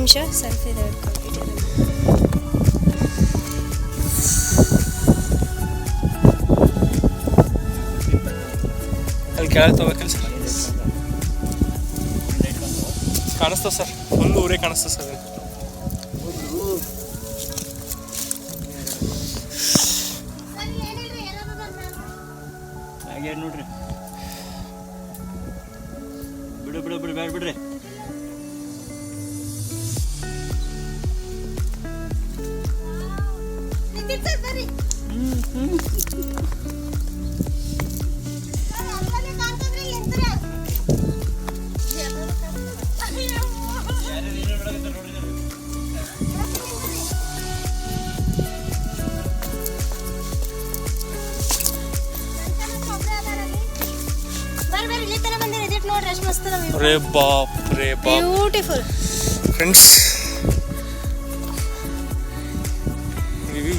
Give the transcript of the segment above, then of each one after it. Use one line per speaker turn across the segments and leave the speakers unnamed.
ನಿಮಿಷ ಸೆಲ್ಫಿ ತೆಗೆದುಕೊಳ್ಬಿಟ್ಟು
ಅಲ್ಲಿ ಕೆಳಗೆ ತಗೋಬೇಕಲ್ಲ ಸರ್ ಕಾಣಿಸ್ತಾವ ಸರ್ ಫುಲ್ ಊರೇ ಕಾಣಿಸ್ತದೆ ಸರ್
ಹಾಗೆ ನೋಡ್ರಿ. ಬಿಡು ಬಿಡು ಬಿಡು ಬೇಡ ಬಿಡ್ರಿ.
ಬರ್ರಿ ಬರ್ರಿ ಇಲ್ಲಿ ತನಕ ಬಂದಿರಿ ಇದಕ್ಕೆ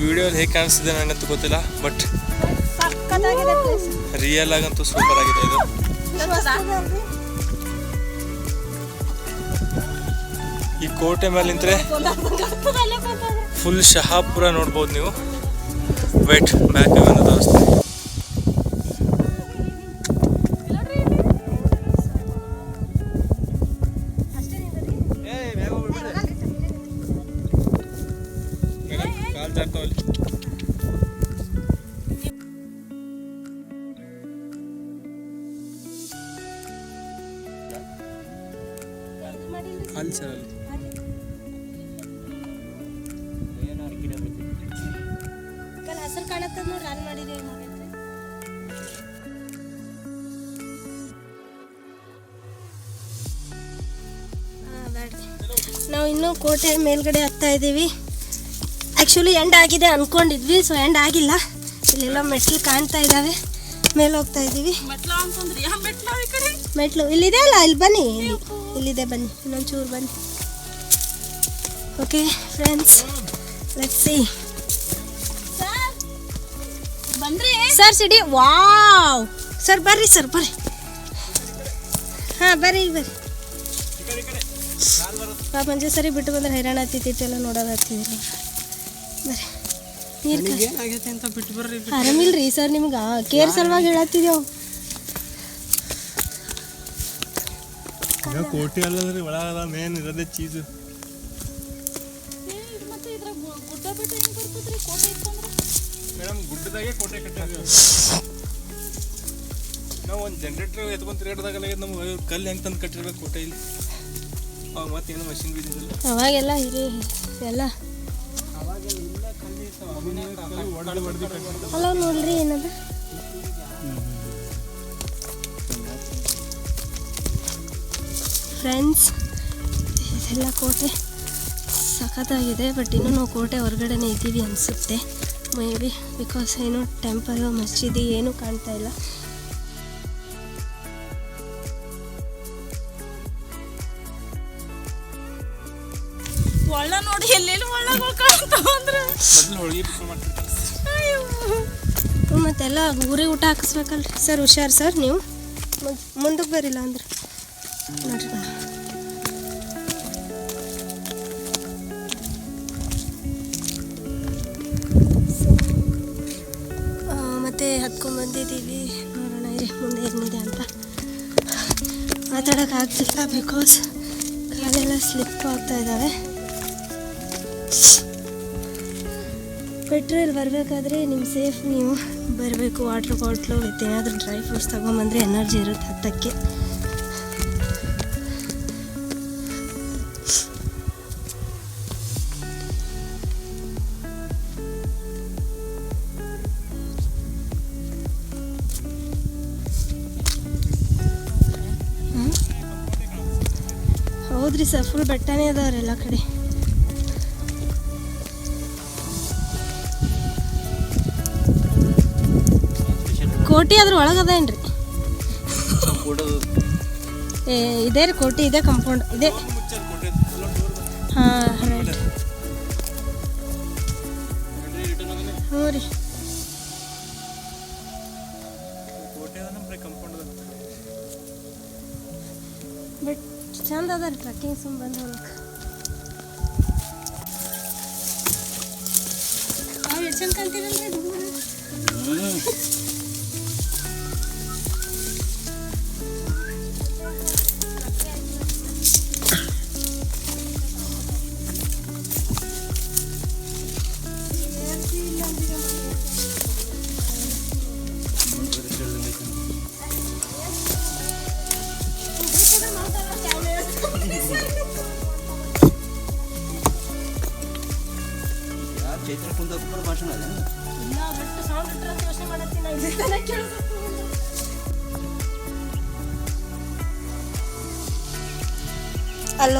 ವಿಡಿಯೋಲಿ ಹೇಗೆ ಕಾಣಿಸ್ತಿದೆ ನನಗಂತೂ ಗೊತ್ತಿಲ್ಲ ಬಟ್ ರಿಯಲ್ ಆಗಂತೂ ಸೂಪರ್ ಆಗಿದೆ ಇದು. ಈ ಕೋಟೆ ಮೇಲೆ ನಿಂತರೆ ಫುಲ್ ಶಹಾಪುರ ನೋಡ್ಬೋದು ನೀವು. ವೈಟ್ ಬ್ಯಾಕ್ ಬಂದು ತೋರಿಸ್ತೀನಿ
ಹಸಿರು ಮಾಡಿದೀವಿ. ನಾವು ಇನ್ನೂ ಕೋಟೆ ಮೇಲ್ಗಡೆ ಹತ್ತಾ ಇದ್ದೀವಿ. ಆ್ಯಕ್ಚುಲಿ ಎಂಡ್ ಆಗಿದೆ ಅಂದ್ಕೊಂಡಿದ್ವಿ ಸೊ ಎಂಡ್ ಆಗಿಲ್ಲ. ಇಲ್ಲೆಲ್ಲ ಮೆಟ್ಲು ಕಾಣ್ತಾ ಇದ್ದಾವೆ ಮೇಲೆ ಹೋಗ್ತಾ ಇದ್ದೀವಿ. ಮೆಟ್ಲು. ಇಲ್ಲಿದೆ ಅಲ್ಲ? ಇಲ್ಲಿ ಬನ್ನಿ. ಇಲ್ಲಿ ಇಲ್ಲಿದೆ ಬನ್ನಿ. ಇನ್ನೊಂಚೂರು ಬನ್ನಿ. ಓಕೆ ಫ್ರೆಂಡ್ಸ್ ಲೆಟ್ಸ್ ಸಿ
ಬಂದ್ರಿ
ಸರ್ ಸಿಡಿ ವಾವ್ ಸರ್ ಬರ್ರಿ ಸರ್ ಬರ್ರಿ. ಹಾಂ ಬರ್ರಿ ಬರ್ರಿ. ಪಾಪ ಮಂಜು ಸರಿ ಬಿಟ್ಟು ಬಂದ್ರೆ ಹೈರಾಣ ಆಗ್ತಿತ್ತು ಎಲ್ಲ ನೋಡೋದು ಆಗ್ತಿದ್ದಿಲ್ಲ ಬರ್ರಿ. ನೀರು ಆರಾಮಿಲ್ರಿ ಸರ್ ನಿಮ್ಗೆ ಕೇರ್ ಸಲುವಾಗಿ ಹೇಳತ್ತಿದ್ದೇವು
ಕೋಟಿ ಅಲ್ಲದ್ರಿ ಒಳಗದ ಮೇನ್ ಇರೋದೇ ಚೀಸ್
ಮತ್ತೆ ಇದ್ರ ಗುಡ್ಡ ಬೆಟ್ಟ ಹೆಂಗ್ ಬರ್ತದ್ರಿ? ಕೋಟೆ ಇತ್ತಂದ್ರ?
ಮೇಡಮ್ ಗುಡ್ಡದಾಗೆ ಕೋಟೆ ಕಟ್ಟಾಗ. ನಾವು ಒಂದು ಜನ್ರೇಟರ್ ಎತ್ಕೊಂಡ್ ತಿರುಗಾಡ್ದಾಗಲ್ಲ ನಮ್ಮ ಕಲ್ಲು ಹೆಂಗೆ ತಂದು ಕಟ್ಟಿರ್ಬೇಕು ಕೋಟೆ ಇಲ್ಲಿ? ಅವಾಗ ಮತ್ತೇನು ಮಷಿನ್ ಬಿದ್ದಿಲ್ಲ
ಅವಾಗೆಲ್ಲ ಇರಿ ಎಲ್ಲ. ಅಲ್ಲ ನೋಡ್ರಿ ಏನದ? ಫ್ರೆಂಡ್ಸ್ ಇದೆಲ್ಲ ಕೋಟೆ ಸಖತ್ತಾಗಿದೆ ಬಟ್ ಇನ್ನೂ ನಾವು ಕೋಟೆ ಹೊರಗಡೆನೇ ಇದ್ದೀವಿ ಅನಿಸುತ್ತೆ. ಮೇ ಬಿ ಬಿಕಾಸ್ ಏನು ಟೆಂಪಲ್ ಮಸ್ಜಿದಿ ಏನೂ ಕಾಣ್ತಾ ಇಲ್ಲ.
ಒಳ್ಳ ನೋಡಿ ಎಲ್ಲೆಲ್ಲಿ ಒಳ್ಳಗಳು
ಮತ್ತೆಲ್ಲ ಊರಿಗೆ ಊಟ ಹಾಕಿಸ್ಬೇಕಲ್ರಿ? ಸರ್ ಹುಷಾರು ಸರ್ ನೀವು? ಮುಂದಕ್ಕೆ ಬರಿಲ್ಲ ಅಂದ್ರೆ? ನೋಡ್ರಿ ಮತ್ತೆ ಹತ್ಕೊಂಡ್ಬಂದಿದ್ದೀವಿ ನೋಡೋಣ, ಇರಿ, ಮುಂದೆ ಏನಿದೆ ಅಂತ. ಮಾತಾಡೋಕ್ಕಾಗ್ತಿಲ್ಲ ಬಿಕಾಸ್ ಕಾಲೆಲ್ಲ ಸ್ಲಿಪ್ ಆಗ್ತಾ ಇದ್ದಾವೆ ಪೆಟ್ರೋಲ್ ಬರಬೇಕಾದ್ರೆ ನಿಮ್ಮ ಸೇಫ್ ನೀವು ಬರಬೇಕು. ವಾಟ್ರ್ ಬಾಟ್ಲು ಏನಾದರೂ ಡ್ರೈ ಫ್ರೂಟ್ಸ್ ತೊಗೊಂಬಂದ್ರೆ ಎನರ್ಜಿ ಇರುತ್ತೆ ಹತ್ತಕ್ಕೆ. ಸರ್ ಫುಲ್ ಬೆಟ್ಟನೇ ಅದಾವ್ರಿ ಎಲ್ಲ ಕಡೆ. ಕೋಟಿ ಅದ್ರ ಒಳಗದೇನ್ರಿ? ಏ, ಇದೇ ರೀ ಕೋಟಿ, ಇದೆ ಕಂಪೌಂಡ್ ಇದೆ. ಹಾಂ. ಹ್ಞೂ ರೀ. ಚಂದ ಅದ ರೀ ಟ್ರಕ್ಕಿಂಗ್ ಸುಮ್ ಬಂದು ಹೋಗ್ಲಿಕ್ಕೆ ನಾವು ಎಷ್ಟು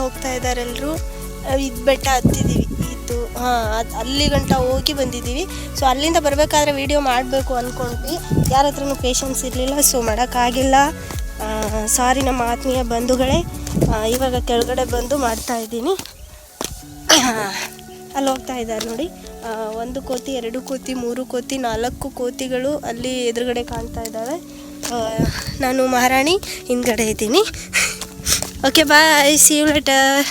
ಹೋಗ್ತಾ ಇದ್ದಾರೆ ಎಲ್ಲರೂ ಇದು ಬೆಟ್ಟ ಹತ್ತಿದ್ದೀವಿ ಇದು, ಹಾಂ, ಅದು ಅಲ್ಲಿ ಗಂಟ ಹೋಗಿ ಬಂದಿದ್ದೀವಿ ಸೊ ಅಲ್ಲಿಂದ ಬರಬೇಕಾದ್ರೆ ವಿಡಿಯೋ ಮಾಡಬೇಕು ಅಂದ್ಕೊಂಡ್ವಿ ಯಾರ ಹತ್ರನೂ ಪೇಷನ್ಸ್ ಇರಲಿಲ್ಲ ಸೊ ಮಾಡೋಕ್ಕಾಗಿಲ್ಲ. ಸಾರಿ ನಮ್ಮ ಆತ್ಮೀಯ ಬಂಧುಗಳೇ. ಇವಾಗ ಕೆಳಗಡೆ ಬಂದು ಮಾಡ್ತಾ ಇದ್ದೀನಿ. ಅಲ್ಲಿ ಹೋಗ್ತಾ ಇದ್ದಾರೆ ನೋಡಿ. ಒಂದು ಕೋತಿ, ಎರಡು ಕೋತಿ, ಮೂರು ಕೋತಿ, ನಾಲ್ಕು ಕೋತಿಗಳು ಅಲ್ಲಿ ಎದುರುಗಡೆ ಕಾಣ್ತಾ ಇದ್ದಾವೆ. ನಾನು ಮಹಾರಾಣಿ, ಹಿಂದ್ಗಡೆ ಇದ್ದೀನಿ. Okay bye see you later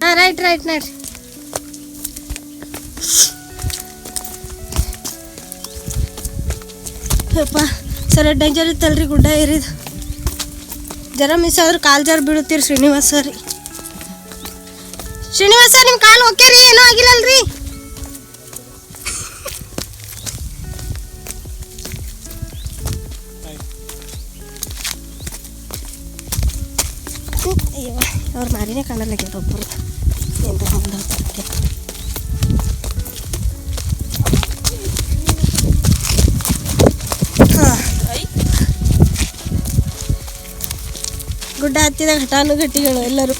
ಹಾಂ ರೈಟ್ ರೈಟ್ ನೋಡಿರಿ ಯಪ್ಪ ಸರ ಡೇಂಜರ್ ಇತ್ತಲ್ರಿ ಗುಡ್ಡ ಏರಿದು. ಜರ ಮಿಸ್ ಆದ್ರೆ ಕಾಲು ಜಾರ್ ಬೀಳುತ್ತೀರಿ ಶ್ರೀನಿವಾಸ ರೀ ಶ್ರೀನಿವಾಸ ನಿಮ್ಮ ಕಾಲು ಓಕೆ ರೀ? ಏನೂ ಆಗಿಲ್ಲಲ್ರಿ? അവർ മരനെ കാണാനല്ല കേട്ടോ എന്താ എന്താ ಗುಡ್ಡ
ಹತ್ತಿದ ಘಟಾನು ಘಟಿಗಳು ಎಲ್ಲರೂ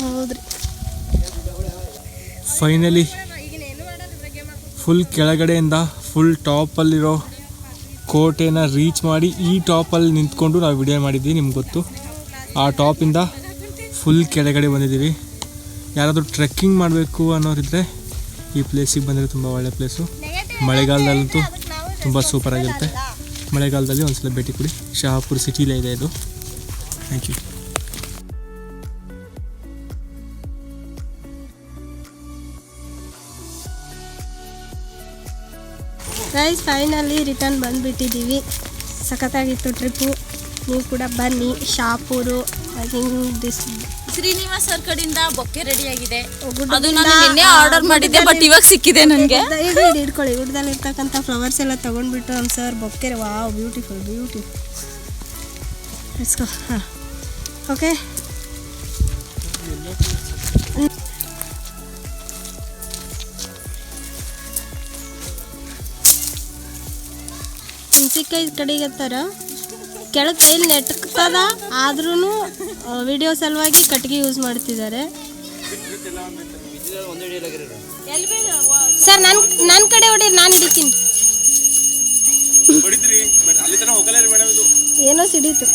ಹೌದ್ರಿ
ಫೈನಲಿ ಫುಲ್ ಕೆಳಗಡೆಯಿಂದ ಫುಲ್ ಟಾಪಲ್ಲಿರೋ ಕೋಟೆನ ರೀಚ್ ಮಾಡಿ ಈ ಟಾಪಲ್ಲಿ ನಿಂತ್ಕೊಂಡು ನಾವು ವಿಡಿಯೋ ಮಾಡಿದ್ವಿ, ನಿಮ್ಗೆ ಗೊತ್ತು. ಆ ಟಾಪಿಂದ ಫುಲ್ ಕೆಳಗಡೆ ಬಂದಿದ್ದೀವಿ. ಯಾರಾದರೂ ಟ್ರೆಕ್ಕಿಂಗ್ ಮಾಡಬೇಕು ಅನ್ನೋರಿದ್ರೆ ಈ ಪ್ಲೇಸಿಗೆ ಬಂದರೆ ತುಂಬ ಒಳ್ಳೆ ಪ್ಲೇಸು ಮಳೆಗಾಲದಲ್ಲಂತೂ ತುಂಬ ಸೂಪರಾಗಿರುತ್ತೆ ಮಳೆಗಾಲದಲ್ಲಿ ಒಂದ್ಸಲ ಭೇಟಿ ಕೊಡಿ. ಶಹಾಪುರ್ ಸಿಟಿಲೇ ಇದೆ ಇದು. Thank you
guys finally return ಬಂದುಬಿಟ್ಟಿದ್ದೀವಿ. ಸಖತ್ತಾಗಿತ್ತು ಟ್ರಿಪ್ಪು ನೀವು ಕೂಡ ಬನ್ನಿ. ಶಾಪೂರು ದಿಸ್
ಶ್ರೀನಿವಾಸ್ ಸರ್ ಕಡೆಯಿಂದ ಬೊಕ್ಕೆ ರೆಡಿ ಆಗಿದೆ. ಅದು ನಾನು ನಿನ್ನೆ ಆರ್ಡರ್ ಮಾಡಿದ್ದೆ ಬಟ್ ಇವಾಗ ಸಿಕ್ಕಿದೆ ನನಗೆ.
ಇಡ್ಕೊಳ್ಳಿ ಗುಡ್ಡದಲ್ಲಿ ಇರ್ತಕ್ಕಂಥ ಫ್ಲವರ್ಸ್ ಎಲ್ಲ ತಗೊಂಡ್ಬಿಟ್ಟು ನಮ್ಮ sir bouquet wow beautiful beautiful ಹಾಂ. ಓಕೆ ಮೆಣಸಿನ್ಕಾಯಿ ಕಡಿಗತ್ತಾರ? ಕೆಳಗೆ ಕೈಲಿ ನೆಟ್ಕದ ಆದ್ರೂ ವಿಡಿಯೋ ಸಲುವಾಗಿ ಕಟ್ಟಿಗೆ ಯೂಸ್ ಮಾಡ್ತಿದ್ದಾರೆ. ಸರ್ ನನ್ನ ನನ್ನ ಕಡೆ ಹೊಡಿ ನಾನು ಹಿಡಿತೀನಿ. ಏನೋ ಸಿಡೀತು.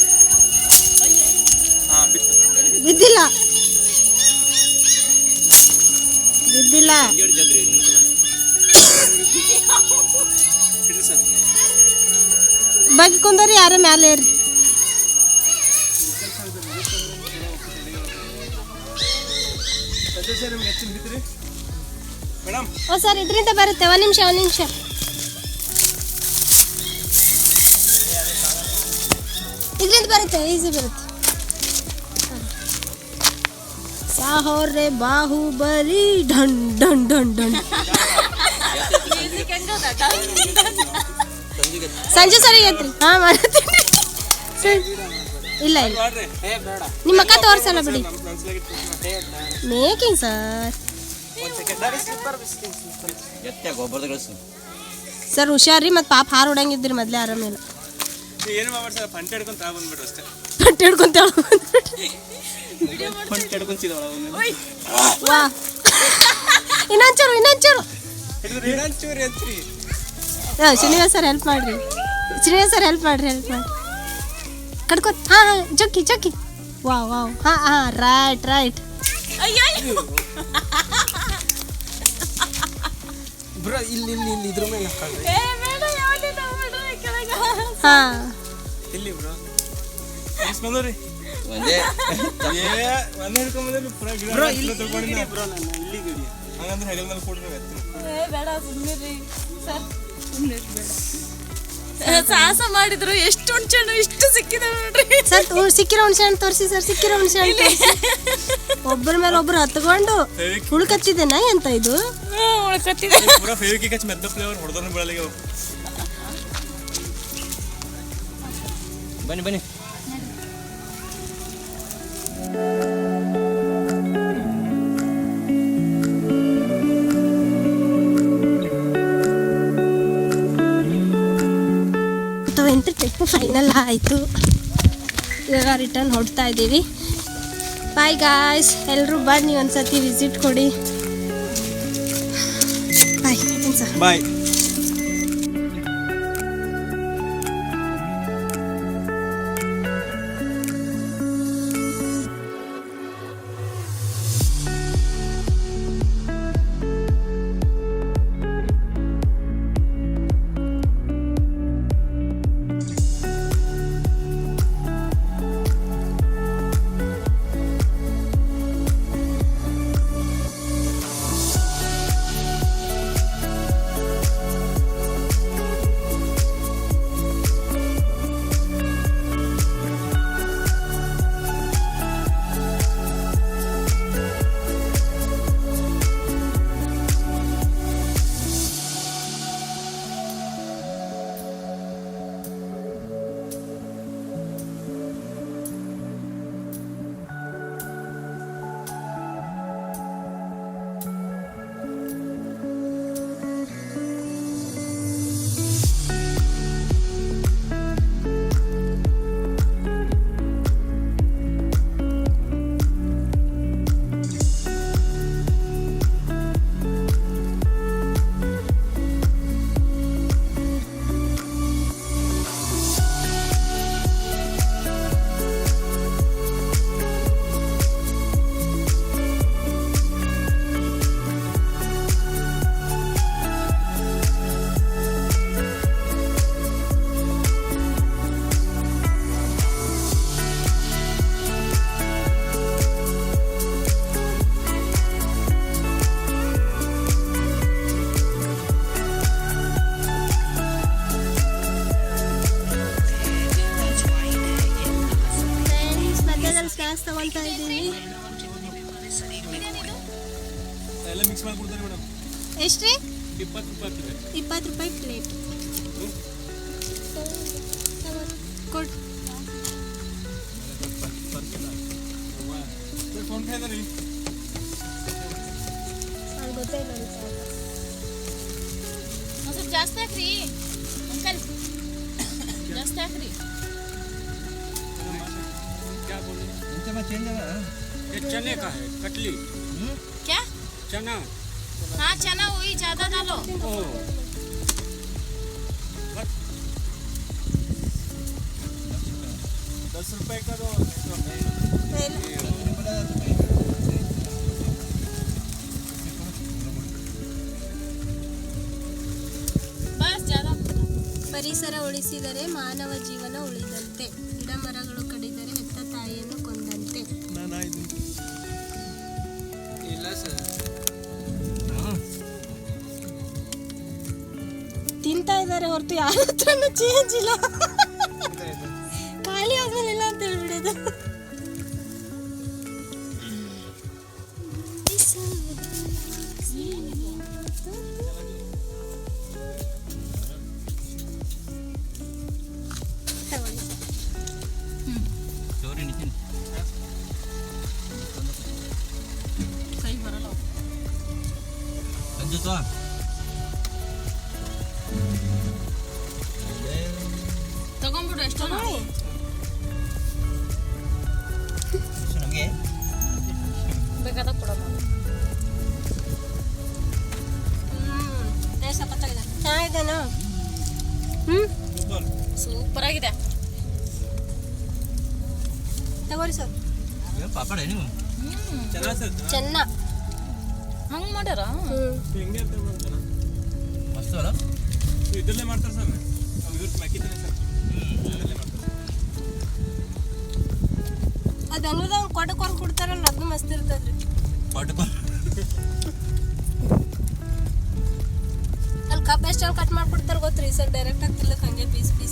ಬಿದ್ದಿಲ್ಲ. ಬಿದ್ದಿಲ್ಲ.
ಎರಡು ಜಗ್ರಿ
ಹಿಡ್ರಿ ಸರ್
ಬಾಕಿ ಕುಂದರಿ ಯಾರೇ ಮ್ಯಾಲೆ ಏರಿ
ಸಂಜಯ್ ಸರ್ ನಿಮ್ಗೆ ಹೆಚ್ಚು ಹಿಡಿದ್ರಿ ಮೇಡಮ್
ಓ ಸರ್ ಇದರಿಂದ ಬರುತ್ತೆ ಒಂದು ನಿಮಿಷ ಒಂದು ನಿಮಿಷ ಇದರಿಂದ ಬರುತ್ತೆ ಈಸಿ ಬರುತ್ತೆ ಸಾಹೋರೆ ಬಾಹುಬಲಿ ಢಣ್ ಢಣ್ ಢಣ್ ಢಣ್ ಸಂಜೆ ಸರಿ ಐತ್ರಿ ಹಾ ಮಾಡ್ತೀನಿ. ಇಲ್ಲ ಇಲ್ಲ. ನಿಮ್ಮ ಅಕ್ಕ ತೋರ್ಸಲ್ಲ ಬಿಡಿ. Making sir? ಸರ್ ಹುಷಾರಿ ಮತ್ತೆ ಪಾಪ ಹಾರು ಹೊಡಂಗಿದ್ರಿ ಮೊದಲೇ ಆರಾಮಿಲ್ಲ
ಏನು ಮಾಡ್ಬೇಡಿ ಸರ್ ಪಂಟೆ ಹಿಡ್ಕೊಂಡು ತಾ ಬಂದ್ಬಿಟ್ರು ಅಷ್ಟೇ.
ಪಟ್ಟಿ ಹಿಡ್ಕೊಂತ
ಪಂಟ್ ಹಿಡ್ಕೊಂತಿದ
ವಾ. ಇನ್ನೊಂಚೂರು ಇನ್ನೊಂಚೂರು
ಹಿಡಿದ್ರಿ ಚೂರಿ ಅಂತ್ರಿ
ಹಾಂ ಶ್ರೀನಿವಾಸ್ ಸರ್ ಹೆಲ್ಪ್ ಮಾಡ್ರಿ. ಶ್ರೀನಿವಾಸ್ ಸರ್ ಹೆಲ್ಪ್ ಮಾಡ್ರಿ ಹೆಲ್ಪ್ ಮಾಡಿ ಕಡ್ಕೋ ಹಾಂ ಹಾಂ ಜೊಕ್ಕಿ ಜೊಕ್ಕಿ ವಾವ್ ವಾವ್. ಹಾಂ ಹಾಂ ರೈಟ್ ರೈಟ್
ಅಯ್ಯೋ
ಬ್ರೋ ಇಲ್ಲಿ ಇಲ್ಲಿ ಇದ್ರ ಮೇಲೆ
ಹಾಂ.
ಇಲ್ಲಿ ಬ್ರೋ.
ಒಂದೇ.
ಒಂದೇ ಗಿಡ ಬ್ರೋ ಇಲ್ಲಿ ಬ್ರೋ ನಾನು ಇಲ್ಲಿ ಗಿಡಿ ಹಂಗಂದ್ರೆ ಹೆಗಲ ಮೇಲೆ ಕೊಡ್ರಿ
ಏ ಬೇಡ ಸುಮ್ಮನಿರಿ ಸರ್. ಸಾಹಸ ಮಾಡಿದ್ರು ಎಷ್ಟು ಹುಣ್ಸೆಹಣ್ಣು ಇಷ್ಟು ಸಿಕ್ಕಿದೆ ನೋಡ್ರಿ.
ಸರ್ ಸಿಕ್ಕಿರೋ ಹುಣ್ಸೆ ಹಣ್ಣು ತೋರಿಸಿ ಸರ್ ಸಿಕ್ಕಿರೋ ಹುಣ್ಸೆ ಹಣ್ಣು ತೋರಿಸಿ. ಒಬ್ಬರ ಮೇಲೆ ಒಬ್ರು ಹತ್ಕೊಂಡು ಹುಳ್ಕತ್ತಿದ್ದೇನಾ ಎಂತ ಇದು.
ಹ್ಮ್, ಉಳ್ಕತ್ತಿದೆ.
ಪೂರಾ ಫೇವಿಕಿಕ್ ಹಚ್ಚಿ ಮೆದ್ದ ಫ್ಲೇವರ್ ಹೊಡೆದ್ರು
ಬನ್ನಿ ಬನ್ನಿ.
ಫೈನಲ್ ಆಯಿತು. ಇವಾಗ ರಿಟರ್ನ್ ಹೊಡ್ತಾ ಇದ್ದೀವಿ. ಬಾಯ್ ಗಾಯ್ಸ್ ಎಲ್ಲರೂ ಬನ್ನಿ ಒಂದ್ಸತಿ ವಿಸಿಟ್ ಕೊಡಿ. ಬಾಯ್
ಬಾಯ್ ಎಲ್ಲ ಮಿಕ್ಸ್ ಮಾಡಿ ಕೊಡ್ತಾರೆ ಮೇಡಮ್
ಎಷ್ಟ್ರಿ
ಇಪ್ಪತ್ತು ರೂಪಾಯಿ ಆಗ್ತದೆ
ಇಪ್ಪತ್ತು ರೂಪಾಯಿ ಪ್ಲೇಟ್ ಕೊಡ್
ಫೋನ್ ಪೇ ಅದ ರೀ
ಅವ್ನಿಗೆ ಗೊತ್ತೇ ಇಲ್ಲ ಅಂತ.
ಒಂದ್ ಸ್ವಲ್ಪ ಜಾಸ್ತಿ ಹಾಕ್ರಿ ಅಂಕಲ್ ಜಾಸ್ತಿ ಹಾಕ್ರಿ
क्या बोल रहे ये चने का है कटली
ಕ್ಯಾ
चना।
हाँ चना परिसर उड़ीसदे मानव
जीवन उलदते
गिडमर ಇದ್ದಾರೆ ಹೊರತು ಯಾರ ಹತ್ರನೂ ಚೇಂಜ್ ಇಲ್ಲ ಖಾಲಿ ಆದ್ಮೇಲೆ ಇಲ್ಲ ಅಂತ ಹೇಳ್ಬಿಡೋದು ಮನೆ ಸಖತ್ತಾಗಿದೆ
ಸೂಪರ್
ಸರ್ ಚೆನ್ನ
ಹಂಗೆ ಮಾಡ್ಯಾರ
ಮಸ್ತ್
ಮಾಡ್ತಾರೆ ಸರ್ ಸರ್
ಕೊಡ್ತಾರಲ್ಲ ಅದು ಮಸ್ತ್ ಇರ್ತದ್ರಿ ಕೊಡಕೋರ್ ಎಷ್ಟಲ್ಲಿ ಕಟ್ ಮಾಡ್ಕೊಡ್ತಾರೆ ಗೊತ್ತ್ರಿ ಸರ್ ಡೈರೆಕ್ಟ್ ತಿಲ್ಲಕ್ಕೆ ಹಂಗೆ ಪೀಸ್ ಪೀಸ್